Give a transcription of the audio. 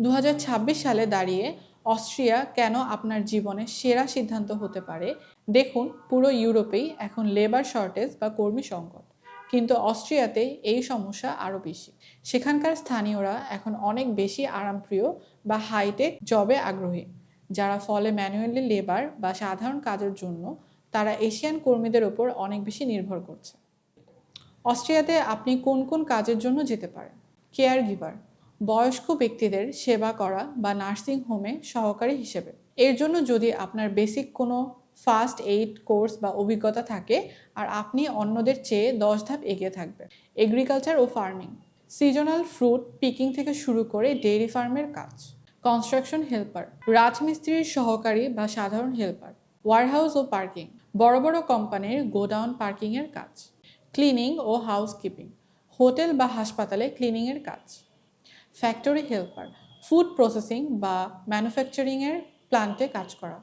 দু হাজার ছাব্বিশ সালে দাঁড়িয়ে অস্ট্রিয়া কেন আপনার জীবনের সেরা সিদ্ধান্ত হতে পারে? দেখুন, পুরো ইউরোপেই এখন লেবার শর্টেজ বা কর্মী সংকট। কিন্তু অস্ট্রিয়াতে এই সমস্যা আরও বেশি। সেখানকার স্থানীয়রা এখন অনেক বেশি আরামপ্রিয় বা হাইটেক জবে আগ্রহী। যারা ফলে ম্যানুয়ালি লেবার বা সাধারণ কাজের জন্য তারা এশিয়ান কর্মীদের ওপর অনেক বেশি নির্ভর করছে। অস্ট্রিয়াতে আপনি কোন কোন কাজের জন্য যেতে পারেন? কেয়ার গিভার বয়স্ক ব্যক্তিদের সেবা করা বা নার্সিং হোমে সহকারী হিসেবে। এর জন্য যদি আপনার বেসিক কোনো ফার্স্ট এইড কোর্স বা অভিজ্ঞতা থাকে, আর আপনি অন্যদের চেয়ে দশ ধাপ এগিয়ে থাকবেন। এগ্রিকালচার ও ফার্মিং। সিজনাল ফ্রুট পিকিং থেকে শুরু করে ডেইরি ফার্মের কাজ। Construction helper. রাজমিস্ত্রির সহকারী বা সাধারণ হেল্পার। ওয়ারহাউস ও পার্কিং। বড় বড় কোম্পানির গোডাউন পার্কিংয়ের কাজ। ক্লিনিং ও হাউসকিপিং। হোটেল বা হাসপাতালে ক্লিনিংয়ের কাজ। ফ্যাক্টরি হেল্পার ফুড প্রসেসিং বা ম্যানুফ্যাকচারিংয়ের প্লান্টে কাজ করা।